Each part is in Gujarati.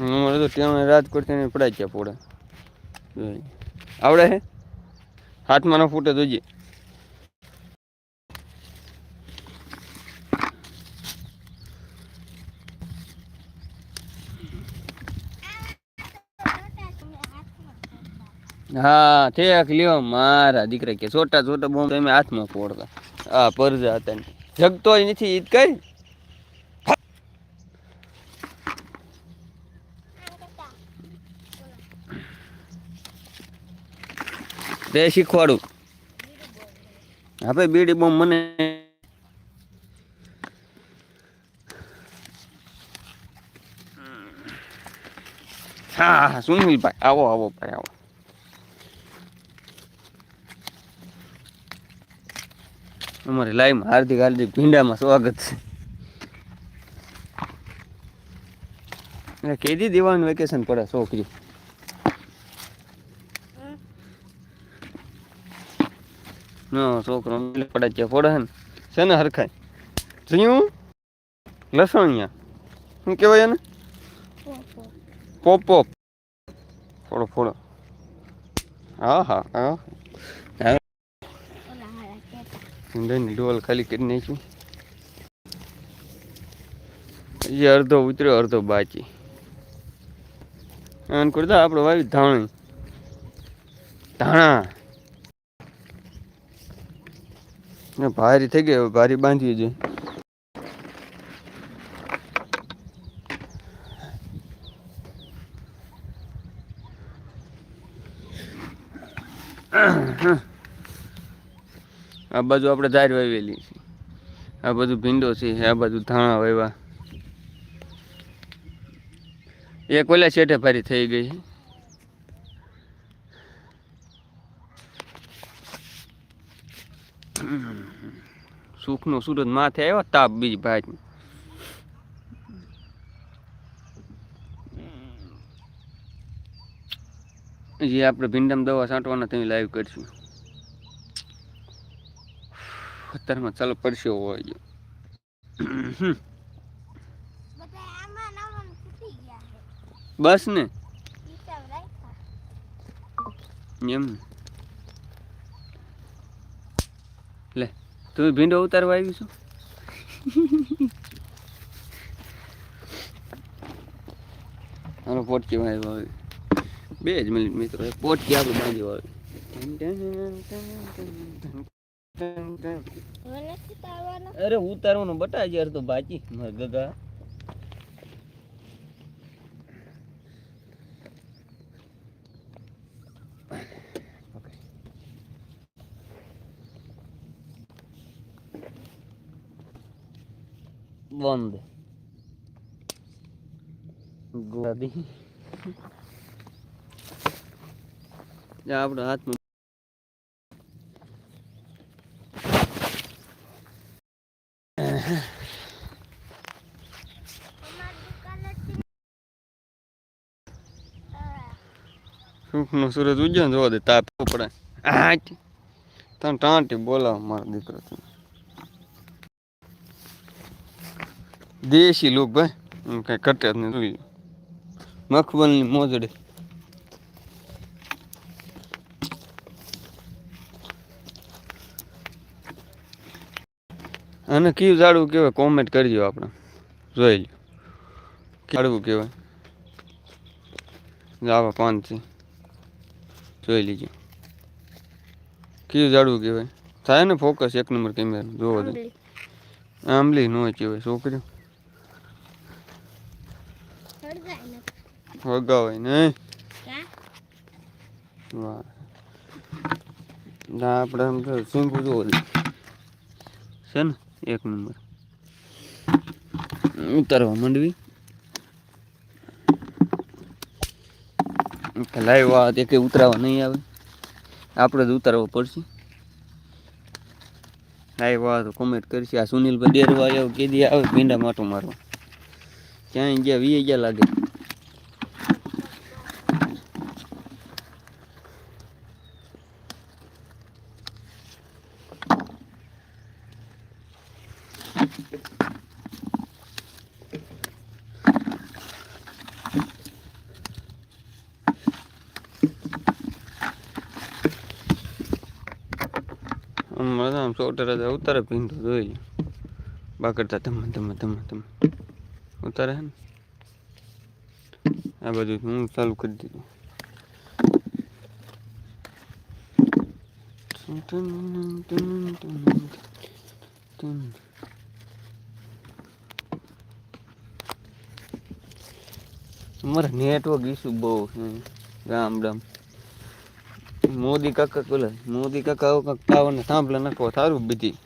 અમારે તો ત્યાં રાજકોટથી પડાય ગયા પોડે આવડે હે? હાથમાં ન ફૂટે જોઈએ હા, ઠેક, લ્યો, મારા દીકરા કે છોટા છોટા બોમ્બ તમે હાથમાં ફોડતા. આ પરજા હતા. જગતો નથી ઈદ કઈ. તે શીખવાડું. હવે બીડી બોમ્બ મને. હા હા સુનિલભાઈ આવો આવો ભાઈ, આવો. અમારી લાઈવમાં હાર્દિક હાર્દિક ભીંડામાં સ્વાગત છે. કેદી દેવાનું વેકેશન પડે છોકરી. છોકરો પડે છે પડે ને છે હરખાય? જોયું લસણિયા? શું કહેવાય એને? પોપ. ફોડો ફોડો. હા હા હા ડોલ ખાલી કરી નાખ્યું. હજી અડધો ઉતર્યો, અડધો બાકી. આન કરતા આપણે વાવી ધાણી. ધાણા. ને ભારી થઈ ગઈ ભારી બાંધી છે આ બાજુ આપણે ધાર વાવેલી છે. આ બધું ભીંડો છે, આ બાજુ ધાણા વાવ્યા. એક ઓલા શેઠે ભારી થઈ ગઈ છે. સુખનો સુરત માથે આવ્યો, તાપ બીજી ભાઈ. જે આપણે ભીંડામાં દવા છાંટવાના ત્યાં લાઈવ કરીશું. અત્યારમાં ચાલો પડશે હોય બસ ને? એમ લે. તું ભીંડો ઉતારવા આવી છો? હાલો પોટકી વાળી વાવી બે જ મિનિટ મિત્રો પોટકી આપણે બાંધી વાવી અરે ઉતારવાનું બટા યાર તો બાકી મારા ગગા. બંધ ગોદી આપણે હાથમાં સુખનો સૂરજ ઉજ્યો જોવા દે તાપ પડે આટ બોલાવ મારો દીકરો દેશી લોક ભાઈ. કઈ કટે જ નહીં જોઈ મખબલની મોજડી. અને કયું ઝાડવું કહેવાય? કોમેન્ટ કરજો આપણે. જોઈ લો ઝાડવું કહેવાય. આવા છે જોઈ લીજો. કયું ઝાડવું કહેવાય? થાય ને ફોકસ એક નંબર કેમેરા જોવો દે આંબલી. નો કહેવાય છોકરીઓ. વગાવાય ને વાહ. ના આપણે આમ તો સિંગું દે છે ને એક નંબર. ઉતારવા માંડવી. લાઈવ વાત તે કંઈ ઉતરાવા નહીં આવે. આપણે જ ઉતારવો પડશે. લાઈવ તો કોમેન્ટ કરશે. આ સુનિલભાઈ ડેરવા આવ્યો કેદી આવે ભીંડા માટો મારવા. ક્યાંય ગયા વીએ ગયા લાગે. આમ સોટર ઉતારે પીંધો જોઈ બાકડતા તમે તમે તમે તમે ઉતારે હે ને? આ બાજુ હું ચાલુ કરી દીધું. Dun dun dun dun dun. અમારે નેટવર્ક ઇસ્યુ બહુ છે. ગામડામ મોદી કાકા બોલે, મોદી કાકા આવું કાંક તાવ ને સાંભળે નાખો સારું બીજી.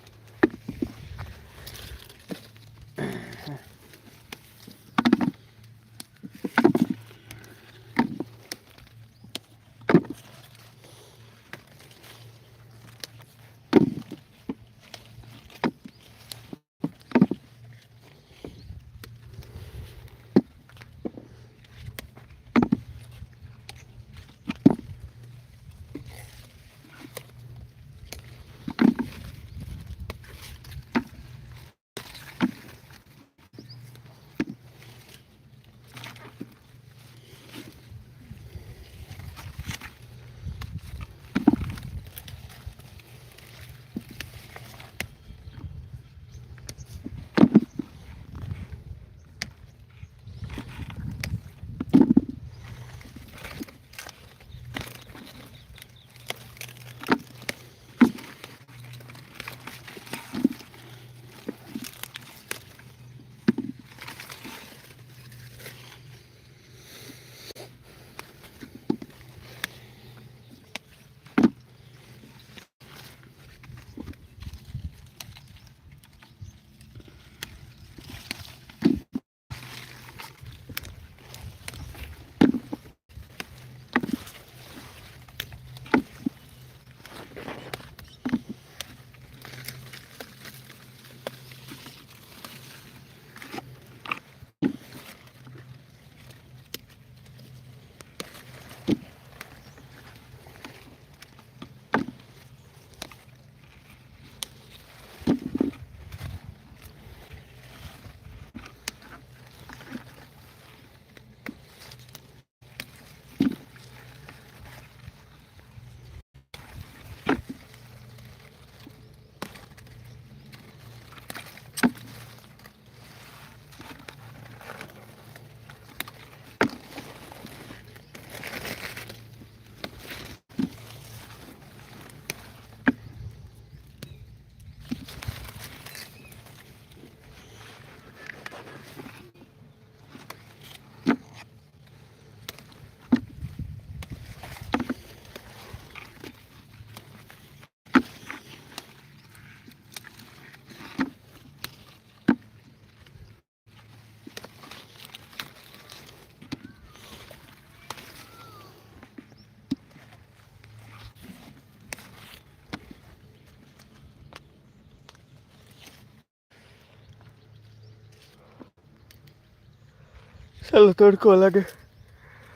ચાલો તડકો લાગે.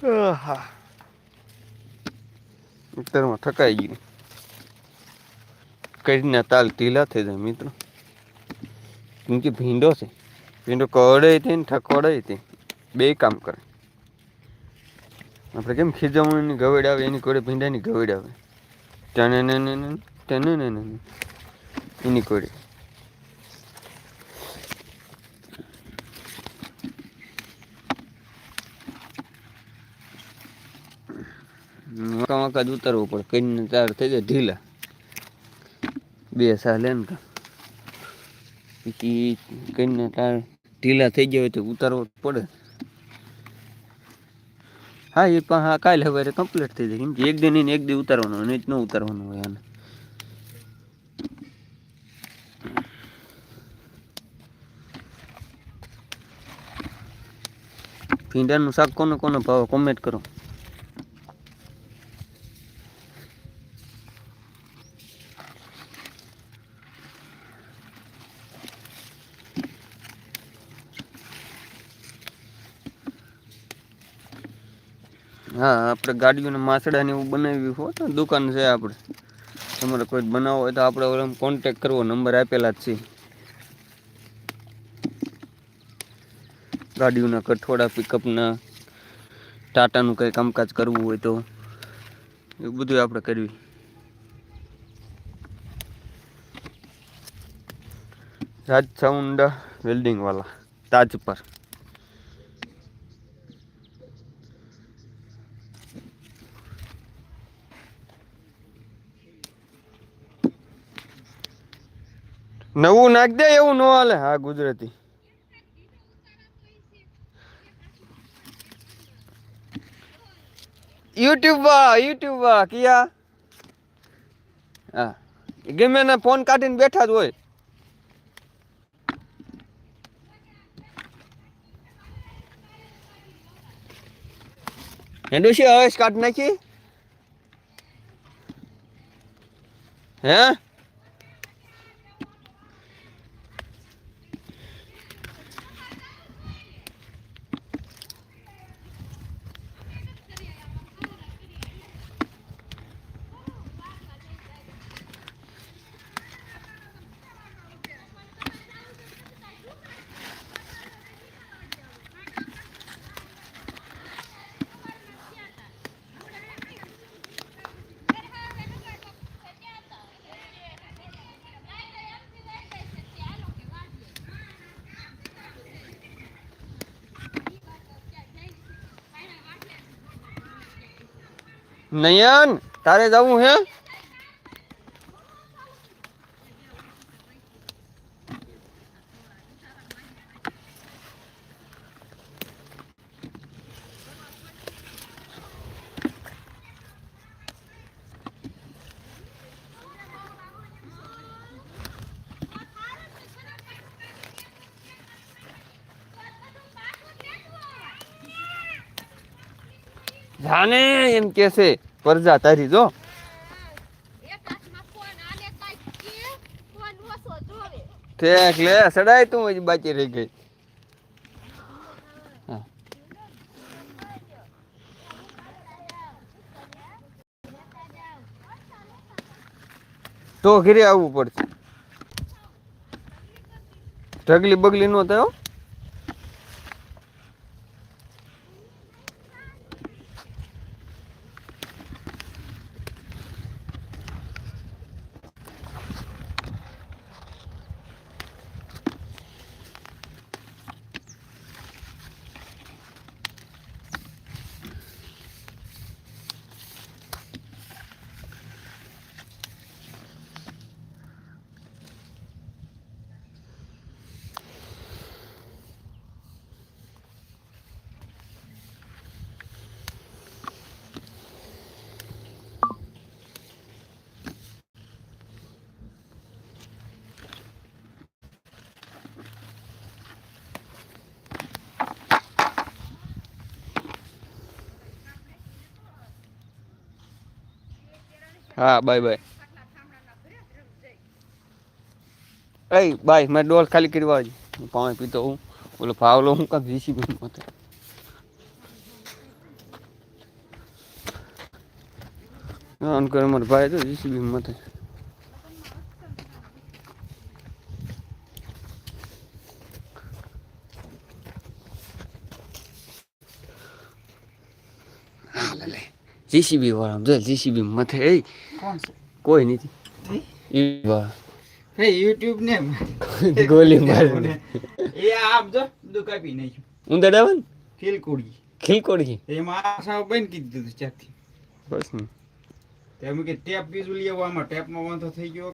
હા અત્યારમાં થકાઈ ગયું. કરીને તાલ ઢીલા થઈ જાય મિત્રો. કેમ કે ભીંડો છે. ભીંડો કવડે તે ને તે છે બે કામ કરે. આપણે કેમ ખીજવણીની ગવેડ આવે, એની કોડે ભીંડાની ગવેડ આવે? તેને ને ને ને તેને ને ને ને એની કોડે મકા મકા જ ઉતારવું પડે. કઈને ચાર થઈ જાય ઢીલા. બે સાહ લે ને પછી કરીને તાર ઢીલા થઈ ગયા હોય તો ઉતારવો પડે. હા, એ પણ હા, કાલે હવે કમ્પ્લીટ થઈ જાય. કેમ કે એક દિન એક દી ઉતારવાનું હોય ન ઉતારવાનું હોય આને. ભીંડાનું શાક કોનો કોનો ભાવ? કોમેન્ટ કરો. હા, આપણે ગાડીઓને માસડાની એવું બનાવ્યું હોય તો દુકાન છે આપણે તમારે કોઈ બનાવો હોય તો આપણે કોન્ટેક કરવો, નંબર આપેલા જ છે. ગાડીઓના કઠોળા પિકઅપના ટાટાનું કંઈ કામકાજ કરવું હોય તો એ બધું આપણે કરવી. રાજ સાઉન્ડ વેલ્ડિંગવાલા તાજ પર નવું નાખ દે, એવું ન હાલે. હા, ગુજરાતી. યુટ્યુબ યુટ્યુબ કિયા? હા. ગમે ને ફોન કાઢીને બેઠા જ હોય. હેડું છે હવે કાઢ નાખી? હે? નયન તારે જવું હે જાને એમ કેસે પરજા તારી જો. ઠેક લે સડાય તું હજી બાકી રહી ગઈ. તો ઘરે આવવું પડશે. ઢગલી બગલી નો થયો હા, બાય બાય. એ બાય મેં ડોલ ખાલી કરવા જ પાણી પીતો હું બોલો ફાવલો હું કાંક મતે ઓન કરે મારો ભાઈ તો જીસીબી મતે જીસીબી વાળા જો જીસીબી મથે એ કોણ છે? કોઈ નથી. હે યુટ્યુબ ને ગોલી મારી. એ આમ જો દુકાપી નહીં ઉંદર આવે ને? ખીલકુડી. ખીલકોડી. એમાં આ સાવ કીધું હતું ચાકથી બસ ને. તેમ કે ટેપ બીજું ટેપમાં વાંધો થઈ ગયો.